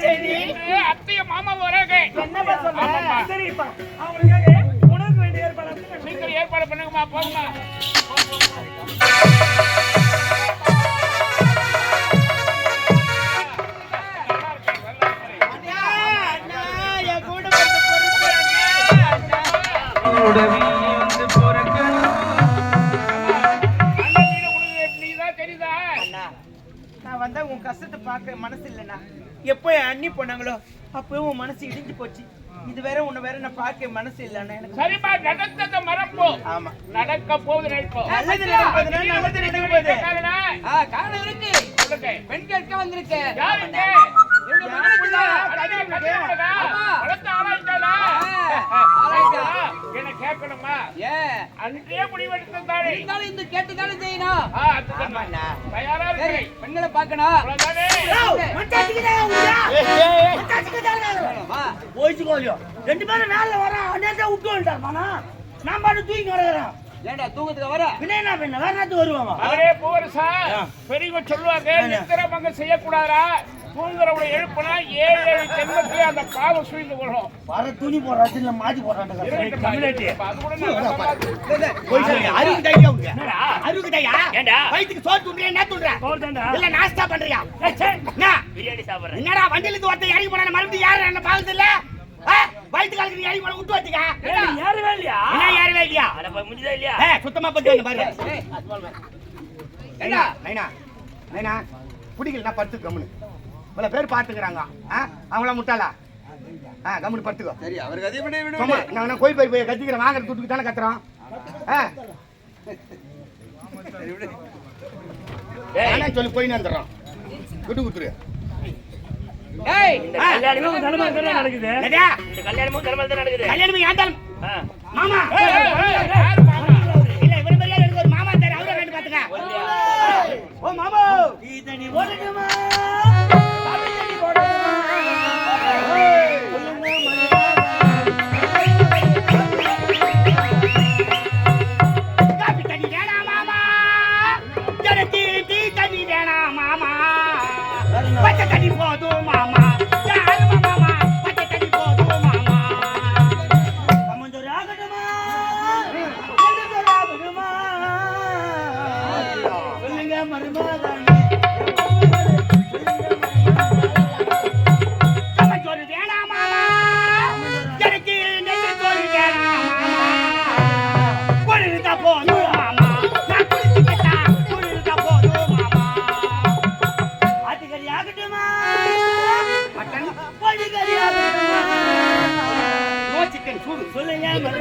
செய்தி அத்தைய மாமா வராங்க என்னப்பா சொல்ற ஆமாப்பா. சரிப்பா. அவங்களுக்காக உணவுக்கு வேண்டிய ஏற்பாடு பண்ணுங்க. சீக்கிரம் ஏற்பாடு பண்ணுங்கம்மா போங்கம்மா. அண்ணா, கஷ்டத்தை பார்க்க மனசு இல்லைண்ணா எப்போ என் அண்ணி போனாங்களோ அப்போ உன் மனசு இடிஞ்சு போச்சு. இது வேற உன்னை வேற நான் பார்க்க மனசு இல்லைண்ணா எனக்கு சரிம்மா நடந்ததை மறப்போம் ஆமா. நடக்க போகுது நினைப்போம் நல்லது நடப்பதுன்னா நல்லது நடக்க போகுது காரணம்? இருக்கு. பெண் கேட்க வந்திருக்கேன். என்ன கேட்கணுமா? ஏன் அன்றே முடிவெடுத்ததானே இருந்தாலும் இந்த கேட்டு தானே செய்யணும். தயாரா சரி இருக்கிறேன் பெண்களை பார்க்கணும். போயிச்சுக்கோலியோ. ரெண்டு பேரும் மேல வரான் அவனே விட்டு வந்துட்டான் நான் பாட்டு தூக்கி கிடக்குறான் ஏன்டா தூக்கத்துக்கு வர? பின்ன என்ன பண்ண வேற நேரத்துக்கு வருவான் மகனே பூவரசா, பெரியவங்க சொல்லுவாங்க நித்திரமங்க செய்யக்கூடாதா? எழுப்புனா ஏழு ஏழு ஜென்மத்திலே அந்த பாவம் சுழிந்து கொள்ளும். வர துணி போடுறா சின்ன மாத்தி போடுறான் இப்ப அது கூட நல்லா சொல்லாது. போய் சொல்லு. அருகு தையா உங்க? அருகு தையா ஏண்டா? வயித்துக்கு சோறு துண்டுறியா என்ன துண்டுற இல்ல நாஸ்டா பண்றியா? பிரியாணி சாப்பிடுறேன். என்னடா வண்டியில இருந்து ஒருத்தன் இறங்கி போனா மறுபடியும் யாரும் என்ன பாக்குறது இல்ல ஆ? வயித்து காலத்துக்கு இறங்கி போன விட்டு வச்சுக்க யாருமே இல்லையா? என்ன யாருமே இல்லையா? முடிஞ்சதா இல்லையா? சுத்தமா பத்தி வந்து பாரு. நைனா நைனா நைனா பிடிக்கலனா படுத்து கம்முனு. இவ்வளோ பேர் பார்த்துக்கிறாங்க. ஆ? அவங்கள முட்டாளா? ஆ கம்முனு படுத்துக்கோ. சரி அவருக்கு அதே பண்ணி விடு சும்மா நான் கோயில் போய் போய் கத்திக்கிறேன். வாங்குற துட்டுக்கு தானே கத்துறோம். ஆ? வேணாம் சொல்லி போயின்னு வந்துடுறோம். தலைமையில தானே நடக்குது? கல்யாணமும் தான் நடக்குது? கல்யாணம் ஏந்தாலும் ஆ. மாமா? இல்ல இவரு ஒரு மாமா இருந்தாரு அவரை வேண்டி பாத்துக்க ஓ மாமா.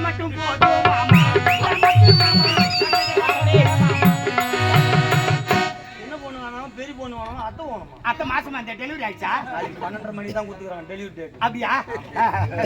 மட்டும் போதும். சின்ன பொண்ணு வேணாம் பெரிய பொண்ணு அத்தை வேணுமா அத்தை மாசமா இந்த டெலிவரி ஆயிடுச்சா? நாளைக்கு பன்னெண்டரை மணி தான் கொடுத்துக்கிறாங்க டெலிவரி டேட் அப்படியா?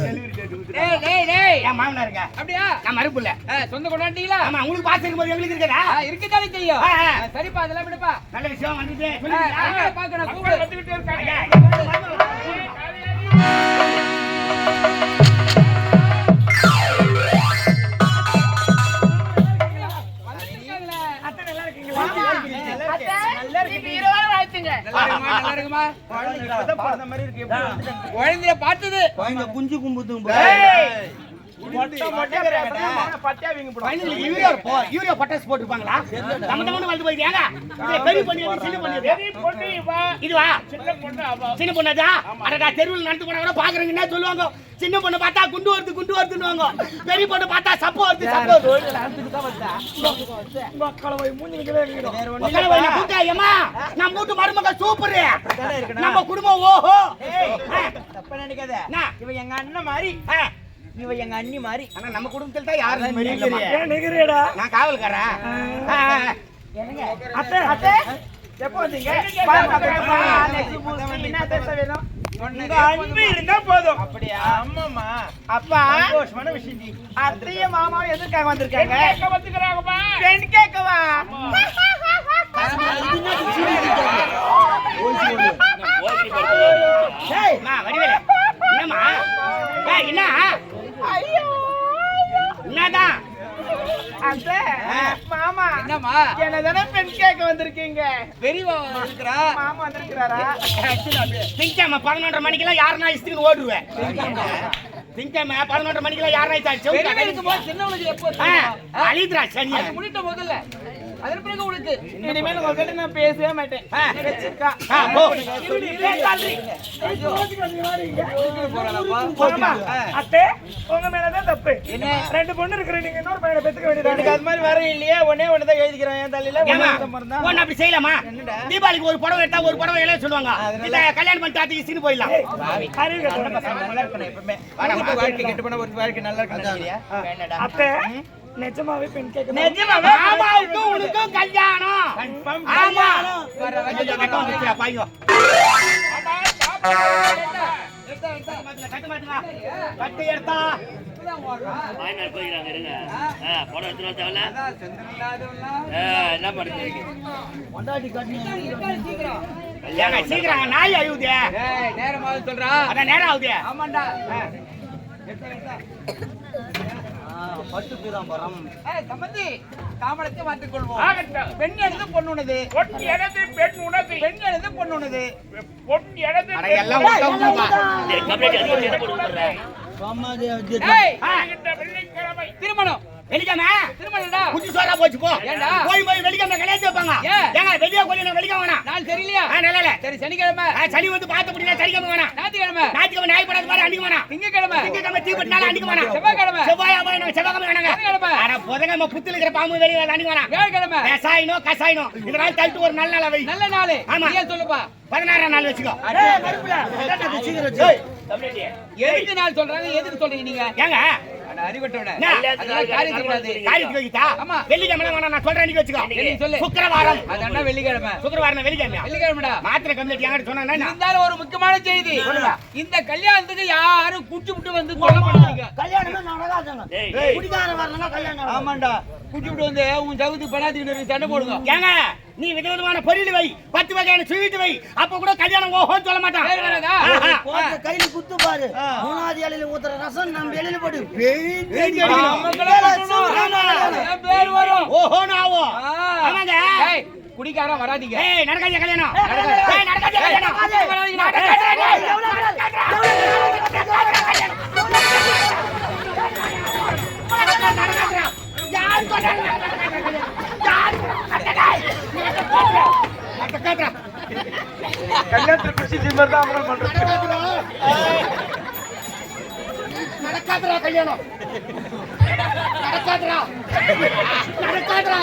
டெலிவரி டேட் டேய் டேய் டேய். என் மாமனாருங்க அப்படியா? நான் மறுப்புல சொந்த கொண்டாண்டீங்களா ஆமா உங்களுக்கு பாசம் இருக்கும்போது எங்களுக்கு இருக்கதா? ஆ, இருக்கத்தானே செய்யும் ஆ, ஆ. ஆ, சரிப்பா அதெல்லாம் விடுப்பா. நல்ல விஷயம் வந்துட்டு. ஆ, சொல்லுங்க. பெண்களை பார்க்கணும் மக்கள் கூப்பிடு. வந்துகிட்டே குழந்தைய பார்த்தது. குஞ்சு கும்புதும் யூரியா போ- யூரியா பொட்டாஸ். ஏங்க? பெரிய பொண்ணு சின்ன பொண்ணு? பெரிய பொண்ணு இவா, இதுவா? சின்ன பொண்ணு அவா. சின்ன பொண்ணாதா? அடடா, தெருவுல நடந்து போனா கூட பாக்குறவங்க என்ன சொல்லுவாங்க? சின்ன பொண்ணு பார்த்தா குண்டு வருது குண்டு வருதுன்னுவாங்க. பெரிய பொண்ணு பார்த்தா சப்பு வருது சப்பு வருது. "ஏம்மா, நான் மூட்டு மருமக சூப்பரு. நம்ம குடும்பம் ஓஹோ தப்பா நினைக்காத. என்ன? இவ எங்க அண்ணன் மாதிரி இவ எங்க அண்ணி மாதிரி. ஆனா நம்ம குடும்பத்தில் தான் யாரும் நிக்கிறீடா? நான் ஆ. அத்தை அத்தை? எப்போ வந்தீங்க? என்ன அத்தை வேணும்? உங்க அன்பு இருந்தா போதும். அப்படியா? ஆமாமா அப்பா. சந்தோஷமான விஷயம் அத்தையும் மாமாவும் எதுக்காக வந்திருக்காங்க? எங்க வந்துக்கிறாங்கப்பா பெண் கேட்கவா டேய், அம்மா, வடிவேலு. என்னம்மா ஏய், என்ன ஐயோ என்னதான் அத்தை மாமா என்னம்மா என்னதானே பெண் கேட்க வந்திருக்கீங்க? பெரியவா இருக்கிறா? மாமா வந்திருக்கிறாரா? திங்கம்மா பதினொன்றரை மணிக்கெல்லாம் யாருன்னா இஸ்திரின்னு ஓடுவேன் திங்கம்மா பதினொன்றரை மணிக்கெல்லாம் யாருன்னா சின்னவளுக்கு எப்போ அழிதுரா அது முடிட்ட முதல்ல. அதன் பிறகு உனக்கு. இனிமேல் உங்ககிட்ட நான் பேசவே மாட்டேன். அத்தை, உங்க மேலதான் தப்பு. ரெண்டு பொண்ணு இருக்கிற நீங்க இன்னொரு பையனை பெத்துக்க வேண்டியது அது மாதிரி வர இல்லையே. ஒன்னே ஒண்ணுதான் எழுதிக்கிறேன். என் தலையில அப்படி செய்யலாமா? தீபாவளிக்கு ஒரு புடவை எடுத்தா ஒரு புடவை எல்லாம் சொல்லுவாங்க. இல்ல கல்யாணம் ஆத்தி இஸ்திரின்னு போயிடலாம். வாழ்க்கை கெட்டு போனா ஒரு வாழ்க்கை நல்லா வேணடா அத்தை நிஜமாவே பெண் கேட்க நிஜமாவே மாமாவுக்கும் உனக்கும் கல்யாணம். கட்ட. கட்டு எடுத்தா போய்க்கிறாங்க இருங்க. எடுத்துட்டு தேவையில்ல என்ன பண்ணுறீங்க சீக்கிரம். நாய் அழுவுது. ஏய் நேரமாவது சொல்றா. அதான் நேரம் ஆகுது. ஆமாண்டா. ஏய் சம்பந்தி தாமரத்தை மாற்றிக் கொள்வோம். பெண் எடுத்து பொண்ணுனது பொன் எனது பெண் உனது. பெண் எடுத்து பொண்ணுனது பொன் எனது போட்டு வெள்ளிக்கிழமை. திருமணம். சோறா போச்சு போ? போய் போய் வெள்ளிக்கிழமை கல்யாணம் வைப்பாங்க. ஏன்? ஏங்க வெளியே கொஞ்சம் வெள்ளிக்கிழமை வேணாம். நாள் தெரியலையா? நல்லா இல்ல சரி சனிக்கிழமை. சனி வந்து பார்த்து முடியல சனிக்கிழமை வேணாம். ஞாயிற்றுக்கிழமை. ஞாயிற்றுக்கிழமை படாத மாதிரி அடிக்க வேணாம். திங்கக்கிழமை. திங்கக்கிழமை தீபத்தினால அடிக்க வேணாம். செவ்வாய்க்கிழமை. செவ்வாய் வேணும் செவ்வாய்க்கிழமை வேணாங்க. அட புதன்கிழமை புத்துல இருக்கிற பாம்பு வெளியே அடிக்க வேணாம். வியாழக்கிழமை. கசாயினோ கசாயினோ. இந்த நாள் தள்ளிட்டு ஒரு நல்ல நாளா வை. நல்ல நாள். ஆமா. நீயே சொல்லுப்பா. பதினாறாம் நாள் வச்சுக்கோ. கம்ப்ளைண்ட் எதுக்கு நாள் சொல்றாங்க? எதுக்கு சொல்றீங்க நீங்க? ஏங்க ஒரு முக்கியமான செய்தி. இந்த கல்யாணத்துக்கு யாரும் குச்சி விட்டு வந்து டேய் ஆமாண்டா. குச்சி விட்டு வந்து உன் சவுத்துக்கு பண்ணாதீங்க சண்டை போடுங்க. ஏங்க நீ விதவிதமான பொரியல் வை. பத்து வகையான ஸ்வீட் வை. அப்ப கூட கல்யாணம் ஓஹோன்னு சொல்ல மாட்டான். கையில குத்து பாரு. மூணாவது இலையில ஊத்துற ரசம் நம்ம பண்ணணும். என் பேர் வரும். ஓஹோன்னு ஆகும். ஆமாங்க. ஏய், குடிக்காரன் வராதீங்க. ஏய் நடக்காத கல்யாணம். நடக்காது. ஏய் நடக்காத கல்யாணம். ஏய், குடிச்சு இது மாதிரி தான் அப்புறம் பண்றது. நடக்காதடா கல்யாணம். நடக்காதடா. நடக்காதடா.